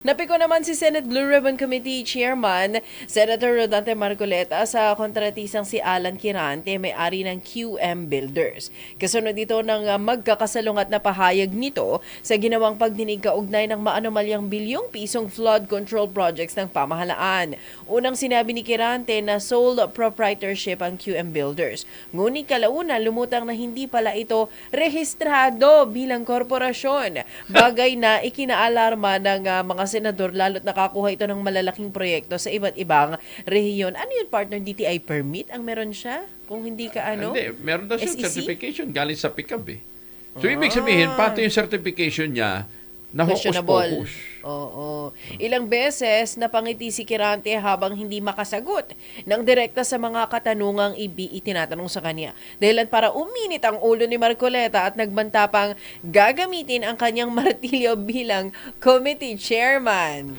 Napiko naman si Senate Blue Ribbon Committee Chairman Senator Rodante Marcoleta sa kontratisang si Alan Kirante, may-ari ng QM Builders. Kasunod ito ng uh, magkakasalungat na pahayag nito sa ginawang pagdinig kaugnay ng maanomalyang bilyong pisong flood control projects ng pamahalaan. Unang sinabi ni Kirante na sole proprietorship ang QM Builders. Ngunit kalauna lumutang na hindi pala ito rehistrado bilang korporasyon. Bagay na ikinaalarma ng uh, mga senador lalo't nakakuha ito ng malalaking proyekto sa iba't ibang rehiyon. Ano yun, partner? DTI permit ang meron siya? Kung hindi ka ano? Hindi, meron daw siyang SEC? certification galing sa pickup eh. So, ibig sabihin, pati yung certification niya, questionable. Oo. Ilang beses napangiti si Kirante habang hindi makasagot ng direkta sa mga katanungang ibi itinatanong sa kanya. Dahilan para uminit ang ulo ni Marcoleta at nagbanta pang gagamitin ang kanyang martilyo bilang committee chairman.